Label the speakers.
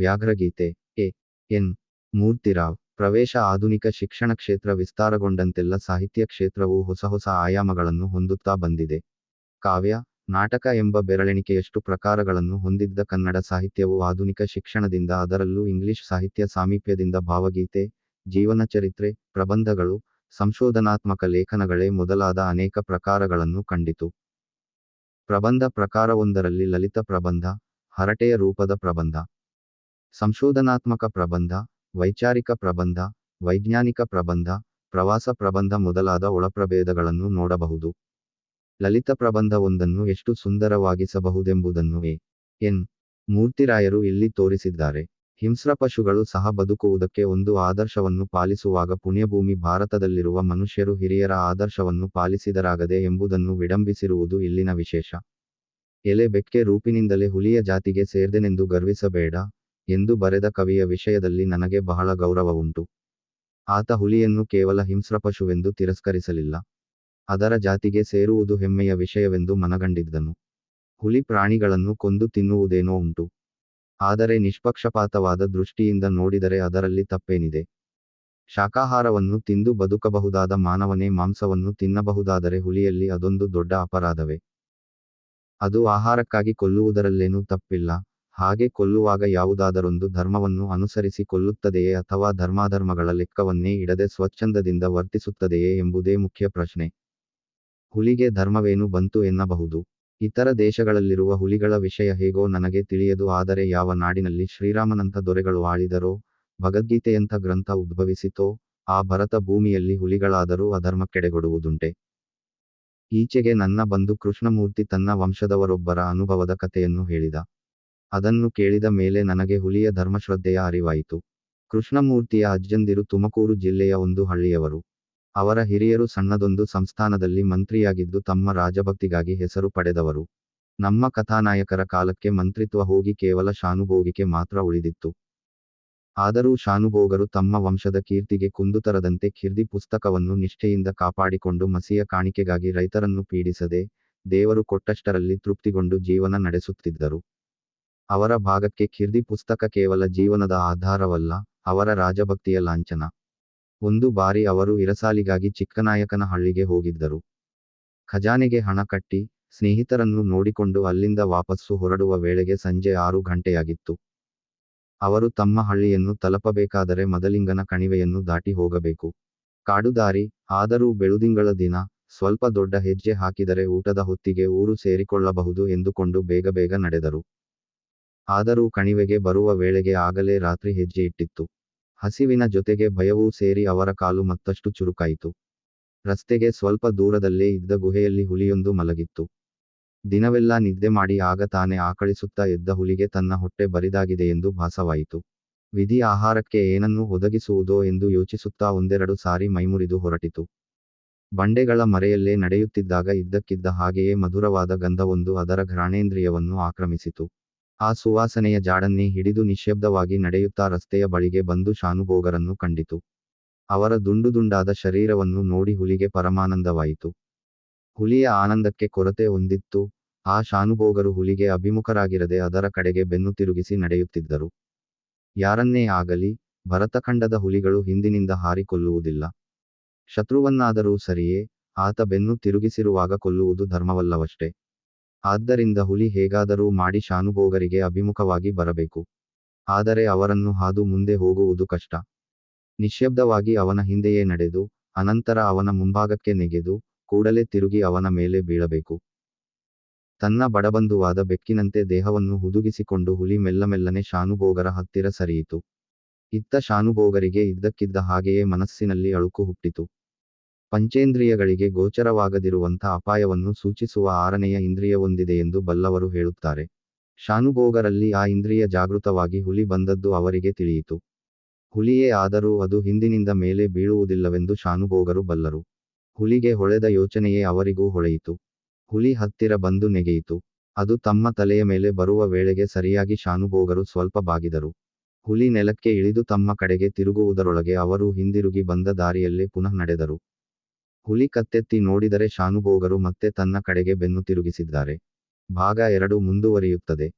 Speaker 1: ವ್ಯಾಘ್ರಗೀತೆ, A. N. Murthy Rao. ಪ್ರವೇಶ ಆಧುನಿಕ ಶಿಕ್ಷಣ ಕ್ಷೇತ್ರ ವಿಸ್ತಾರಗೊಂಡಂತೆಲ್ಲ ಸಾಹಿತ್ಯ ಕ್ಷೇತ್ರವು ಹೊಸ ಹೊಸ ಆಯಾಮಗಳನ್ನು ಹೊಂದುತ್ತಾ ಬಂದಿದೆ. ಕಾವ್ಯ, ನಾಟಕ ಎಂಬ ಬೆರಳೆಣಿಕೆಯಷ್ಟು ಪ್ರಕಾರಗಳನ್ನು ಹೊಂದಿದ್ದ ಕನ್ನಡ ಸಾಹಿತ್ಯವು ಆಧುನಿಕ ಶಿಕ್ಷಣದಿಂದ ಅದರಲ್ಲೂ ಇಂಗ್ಲಿಷ್ ಸಾಹಿತ್ಯ ಸಾಮೀಪ್ಯದಿಂದ ಭಾವಗೀತೆ, ಜೀವನ ಚರಿತ್ರೆ, ಪ್ರಬಂಧಗಳು, ಸಂಶೋಧನಾತ್ಮಕ ಲೇಖನಗಳೇ ಮೊದಲಾದ ಅನೇಕ ಪ್ರಕಾರಗಳನ್ನು ಕಂಡಿತು. ಪ್ರಬಂಧ ಪ್ರಕಾರವೊಂದರಲ್ಲಿ ಲಲಿತ ಪ್ರಬಂಧ, ಹರಟೆಯ ರೂಪದ ಪ್ರಬಂಧ. ಸಂಶೋಧನಾತ್ಮಕ ಪ್ರಬಂಧ, ವೈಚಾರಿಕ ಪ್ರಬಂಧ, ವೈಜ್ಞಾನಿಕ ಪ್ರಬಂಧ, ಪ್ರವಾಸ ಪ್ರಬಂಧ ಮೊದಲಾದ ಒಳಪ್ರಭೇದಗಳನ್ನು ನೋಡಬಹುದು. ಲಲಿತ ಪ್ರಬಂಧವೊಂದನ್ನು ಎಷ್ಟು ಸುಂದರವಾಗಿಸಬಹುದೆಂಬುದನ್ನು ಎ. ಎನ್. ಮೂರ್ತಿರಾಯರು ಇಲ್ಲಿ ತೋರಿಸಿದ್ದಾರೆ. ಹಿಂಸ್ರ ಪಶುಗಳು ಸಹ ಬದುಕುವುದಕ್ಕೆ ಒಂದು ಆದರ್ಶವನ್ನು ಪಾಲಿಸುವಾಗ ಪುಣ್ಯಭೂಮಿ ಭಾರತದಲ್ಲಿರುವ ಮನುಷ್ಯರು ಹಿರಿಯರ ಆದರ್ಶವನ್ನು ಪಾಲಿಸಿದರಾಗದೆ ಎಂಬುದನ್ನು ವಿಡಂಬಿಸಿರುವುದು ಇಲ್ಲಿನ ವಿಶೇಷ. ಎಲೆ ಬೆಕ್ಕೆ ರೂಪಿನಿಂದಲೇ ಹುಲಿಯ ಜಾತಿಗೆ ಸೇರ್ದೆನೆಂದು ಗರ್ವಿಸಬೇಡ. ಎಂದು ಬರೆದ ಕವಿಯ ವಿಷಯದಲ್ಲಿ ನನಗೆ ಬಹಳ ಗೌರವವುಂಟು. ಆತ ಹುಲಿಯನ್ನು ಕೇವಲ ಹಿಂಸ್ರಪಶುವೆಂದು ತಿರಸ್ಕರಿಸಲಿಲ್ಲ. ಅದರ ಜಾತಿಗೆ ಸೇರುವುದು ಹೆಮ್ಮೆಯ ವಿಷಯವೆಂದು ಮನಗಂಡಿದ್ದನು. ಹುಲಿ ಪ್ರಾಣಿಗಳನ್ನು ಕೊಂದು ತಿನ್ನುವುದೇನೋ ಉಂಟು. ಆದರೆ ನಿಷ್ಪಕ್ಷಪಾತವಾದ ದೃಷ್ಟಿಯಿಂದ ನೋಡಿದರೆ ಅದರಲ್ಲಿ ತಪ್ಪೇನಿದೆ. ಶಾಕಾಹಾರವನ್ನು ತಿಂದು ಬದುಕಬಹುದಾದ ಮಾನವನೇ ಮಾಂಸವನ್ನು ತಿನ್ನಬಹುದಾದರೆ ಹುಲಿಯಲ್ಲಿ ಅದೊಂದು ದೊಡ್ಡ ಅಪರಾಧವೇ. ಅದು ಆಹಾರಕ್ಕಾಗಿ ಕೊಲ್ಲುವುದರಲ್ಲೇನೂ ತಪ್ಪಿಲ್ಲ. ಹಾಗೆ ಕೊಲ್ಲುವಾಗ ಯಾವುದಾದರೊಂದು ಧರ್ಮವನ್ನು ಅನುಸರಿಸಿ ಕೊಲ್ಲುತ್ತದೆಯೇ ಅಥವಾ ಧರ್ಮಾಧರ್ಮಗಳ ಲೆಕ್ಕವನ್ನೇ ಇಡದೆ ಸ್ವಚ್ಛಂದದಿಂದ ವರ್ತಿಸುತ್ತದೆಯೇ ಎಂಬುದೇ ಮುಖ್ಯ ಪ್ರಶ್ನೆ. ಹುಲಿಗೆ ಧರ್ಮವೇನು ಬಂತು ಎನ್ನಬಹುದು. ಇತರ ದೇಶಗಳಲ್ಲಿರುವ ಹುಲಿಗಳ ವಿಷಯ ಹೇಗೋ ನನಗೆ ತಿಳಿಯದು, ಆದರೆ ಯಾವ ನಾಡಿನಲ್ಲಿ ಶ್ರೀರಾಮನಂಥ ದೊರೆಗಳು ಆಳಿದರೋ, ಭಗದ್ಗೀತೆಯಂಥ ಗ್ರಂಥ ಉದ್ಭವಿಸಿತೋ, ಆ ಭರತ ಭೂಮಿಯಲ್ಲಿ ಹುಲಿಗಳಾದರೂ ಅಧರ್ಮಕ್ಕೆಡೆಗೊಡುವುದುಂಟೆ. ಈಚೆಗೆ ನನ್ನ ಬಂಧು ಕೃಷ್ಣಮೂರ್ತಿ ತನ್ನ ವಂಶದವರೊಬ್ಬರ ಅನುಭವದ ಕಥೆಯನ್ನು ಹೇಳಿದ. ಅದನ್ನು ಕೇಳಿದ ಮೇಲೆ ನನಗೆ ಹುಲಿಯ ಧರ್ಮಶ್ರದ್ಧೆಯ ಅರಿವಾಯಿತು. ಕೃಷ್ಣಮೂರ್ತಿಯ ಅಜ್ಜಂದಿರು ತುಮಕೂರು ಜಿಲ್ಲೆಯ ಒಂದು ಹಳ್ಳಿಯವರು. ಅವರ ಹಿರಿಯರು ಸಣ್ಣದೊಂದು ಸಂಸ್ಥಾನದಲ್ಲಿ ಮಂತ್ರಿಯಾಗಿದ್ದು ತಮ್ಮ ರಾಜಭಕ್ತಿಗಾಗಿ ಹೆಸರು ಪಡೆದವರು. ನಮ್ಮ ಕಥಾನಾಯಕರ ಕಾಲಕ್ಕೆ ಮಂತ್ರಿತ್ವ ಹೋಗಿ ಕೇವಲ ಶಾನುಭೋಗಿಕೆ ಮಾತ್ರ ಉಳಿದಿತ್ತು. ಆದರೂ ಶಾನುಭೋಗರು ತಮ್ಮ ವಂಶದ ಕೀರ್ತಿಗೆ ಕುಂದುತರದಂತೆ ಕಿರ್ದಿ ಪುಸ್ತಕವನ್ನು ನಿಷ್ಠೆಯಿಂದ ಕಾಪಾಡಿಕೊಂಡು ಮಸಿಯ ಕಾಣಿಕೆಗಾಗಿ ರೈತರನ್ನು ಪೀಡಿಸದೆ ದೇವರು ಕೊಟ್ಟಷ್ಟರಲ್ಲಿ ತೃಪ್ತಿಗೊಂಡು ಜೀವನ ನಡೆಸುತ್ತಿದ್ದರು. ಅವರ ಭಾಗಕ್ಕೆ ಕಿರ್ದಿ ಪುಸ್ತಕ ಕೇವಲ ಜೀವನದ ಆಧಾರವಲ್ಲ, ಅವರ ರಾಜಭಕ್ತಿಯ ಲಾಂಛನ. ಒಂದು ಬಾರಿ ಅವರು ಇರಸಾಲಿಗಾಗಿ ಚಿಕ್ಕನಾಯಕನ ಹಳ್ಳಿಗೆ ಹೋಗಿದ್ದರು. ಖಜಾನೆಗೆ ಹಣ ಕಟ್ಟಿ, ಸ್ನೇಹಿತರನ್ನು ನೋಡಿಕೊಂಡು ಅಲ್ಲಿಂದ ವಾಪಸ್ಸು ಹೊರಡುವ ವೇಳೆಗೆ ಸಂಜೆ ಆರು ಗಂಟೆಯಾಗಿತ್ತು. ಅವರು ತಮ್ಮ ಹಳ್ಳಿಯನ್ನು ತಲುಪಬೇಕಾದರೆ ಮದಲಿಂಗನ ಕಣಿವೆಯನ್ನು ದಾಟಿ ಹೋಗಬೇಕು. ಕಾಡುದಾರಿ, ಆದರೂ ಬೆಳುದಿಂಗಳ ದಿನ, ಸ್ವಲ್ಪ ದೊಡ್ಡ ಹೆಜ್ಜೆ ಹಾಕಿದರೆ ಊಟದ ಹೊತ್ತಿಗೆ ಊರು ಸೇರಿಕೊಳ್ಳಬಹುದು ಎಂದುಕೊಂಡು ಬೇಗ ಬೇಗ ನಡೆದರು. ಆದರೂ ಕಣಿವೆಗೆ ಬರುವ ವೇಳೆಗೆ ಆಗಲೇ ರಾತ್ರಿ ಹೆಜ್ಜೆ ಇಟ್ಟಿತ್ತು. ಹಸಿವಿನ ಜೊತೆಗೆ ಭಯವೂ ಸೇರಿ ಅವರ ಕಾಲು ಮತ್ತಷ್ಟು ಚುರುಕಾಯಿತು. ರಸ್ತೆಗೆ ಸ್ವಲ್ಪ ದೂರದಲ್ಲೇ ಇದ್ದ ಗುಹೆಯಲ್ಲಿ ಹುಲಿಯೊಂದು ಮಲಗಿತ್ತು. ದಿನವೆಲ್ಲ ನಿದ್ದೆ ಮಾಡಿ ಆಗ ತಾನೇ ಆಕಳಿಸುತ್ತಾ ಎದ್ದ ಹುಲಿಗೆ ತನ್ನ ಹೊಟ್ಟೆ ಬರಿದಾಗಿದೆ ಎಂದು ಭಾಸವಾಯಿತು. ವಿಧಿ ಆಹಾರಕ್ಕೆ ಏನನ್ನು ಒದಗಿಸುವುದೋ ಎಂದು ಯೋಚಿಸುತ್ತಾ ಒಂದೆರಡು ಸಾರಿ ಮೈಮುರಿದು ಹೊರಟಿತು. ಬಂಡೆಗಳ ಮರೆಯಲ್ಲೇ ನಡೆಯುತ್ತಿದ್ದಾಗ ಇದ್ದಕ್ಕಿದ್ದ ಹಾಗೆಯೇ ಮಧುರವಾದ ಗಂಧವೊಂದು ಅದರ ಘ್ರಾಣೇಂದ್ರಿಯವನ್ನು ಆಕ್ರಮಿಸಿತು. ಆ ಸುವಾಸನೆಯ ಜಾಡನ್ನೇ ಹಿಡಿದು ನಿಶ್ಶಬ್ದವಾಗಿ ನಡೆಯುತ್ತಾ ರಸ್ತೆಯ ಬಳಿಗೆ ಬಂದು ಶಾನುಭೋಗರನ್ನು ಕಂಡಿತು. ಅವರ ದುಂಡು ದುಂಡಾದ ಶರೀರವನ್ನು ನೋಡಿ ಹುಲಿಗೆ ಪರಮಾನಂದವಾಯಿತು. ಹುಲಿಯ ಆನಂದಕ್ಕೆ ಕೊರತೆ ಹೊಂದಿತ್ತು. ಆ ಶಾನುಭೋಗರು ಹುಲಿಗೆ ಅಭಿಮುಖರಾಗಿರದೆ ಅದರ ಕಡೆಗೆ ಬೆನ್ನು ತಿರುಗಿಸಿ ನಡೆಯುತ್ತಿದ್ದರು. ಯಾರನ್ನೇ ಆಗಲಿ, ಭರತಖಂಡದ ಹುಲಿಗಳು ಹಿಂದಿನಿಂದ ಹಾರಿಕೊಲ್ಲುವುದಿಲ್ಲ ಶತ್ರುವನ್ನಾದರೂ ಸರಿಯೇ, ಆತ ಬೆನ್ನು ತಿರುಗಿಸಿರುವಾಗ ಕೊಲ್ಲುವುದು ಧರ್ಮವಲ್ಲವಷ್ಟೇ. ಆದ್ದರಿಂದ ಹುಲಿ ಹೇಗಾದರೂ ಮಾಡಿ ಶಾನುಭೋಗರಿಗೆ ಅಭಿಮುಖವಾಗಿ ಬರಬೇಕು. ಆದರೆ ಅವರನ್ನು ಹಾದು ಮುಂದೆ ಹೋಗುವುದು ಕಷ್ಟ. ನಿಶ್ಶಬ್ದವಾಗಿ ಅವನ ಹಿಂದೆಯೇ ನಡೆದು, ಅನಂತರ ಅವನ ಮುಂಭಾಗಕ್ಕೆ ನೆಗೆದು, ಕೂಡಲೇ ತಿರುಗಿ ಅವನ ಮೇಲೆ ಬೀಳಬೇಕು. ತನ್ನ ಬಡಬಂಧುವಾದ ಬೆಕ್ಕಿನಂತೆ ದೇಹವನ್ನು ಹುದುಗಿಸಿಕೊಂಡು ಹುಲಿ ಮೆಲ್ಲಮೆಲ್ಲನೆ ಶಾನುಭೋಗರ ಹತ್ತಿರ ಸರಿಯಿತು. ಇತ್ತ ಶಾನುಭೋಗರಿಗೆ ಇದ್ದಕ್ಕಿದ್ದ ಹಾಗೆಯೇ ಮನಸ್ಸಿನಲ್ಲಿ ಅಳುಕು ಹುಟ್ಟಿತು. ಪಂಚೇಂದ್ರಿಯಗಳಿಗೆ ಗೋಚರವಾಗದಿರುವಂಥ ಅಪಾಯವನ್ನು ಸೂಚಿಸುವ ಆರನೆಯ ಇಂದ್ರಿಯವೊಂದಿದೆಯೆಂದು ಬಲ್ಲವರು ಹೇಳುತ್ತಾರೆ. ಶಾನುಭೋಗರಲ್ಲಿ ಆ ಇಂದ್ರಿಯ ಜಾಗೃತವಾಗಿ ಹುಲಿ ಬಂದದ್ದು ಅವರಿಗೆ ತಿಳಿಯಿತು. ಹುಲಿಯೇ ಆದರೂ ಅದು ಹಿಂದಿನಿಂದ ಮೇಲೆ ಬೀಳುವುದಿಲ್ಲವೆಂದು ಶಾನುಭೋಗರು ಬಲ್ಲರು. ಹುಲಿಗೆ ಹೊಳೆದ ಯೋಚನೆಯೇ ಅವರಿಗೂ ಹೊಳೆಯಿತು. ಹುಲಿ ಹತ್ತಿರ ಬಂದು ನೆಗೆಯಿತು. ಅದು ತಮ್ಮ ತಲೆಯ ಮೇಲೆ ಬರುವ ವೇಳೆಗೆ ಸರಿಯಾಗಿ ಶಾನುಭೋಗರು ಸ್ವಲ್ಪ ಬಾಗಿದರು. ಹುಲಿ ನೆಲಕ್ಕೆ ಇಳಿದು ತಮ್ಮ ಕಡೆಗೆ ತಿರುಗುವುದರೊಳಗೆ ಅವರು ಹಿಂದಿರುಗಿ ಬಂದ ದಾರಿಯಲ್ಲೇ ಪುನಃ ನಡೆದರು. ಹುಲಿ ಕತ್ತೆತ್ತಿ ನೋಡಿದರೆ ಶಾನುಭೋಗರು ಮತ್ತೆ ತನ್ನ ಕಡೆಗೆ ಬೆನ್ನು ತಿರುಗಿಸಿದ್ದಾರೆ. ಭಾಗ ಎರಡು ಮುಂದುವರಿಯುತ್ತದೆ.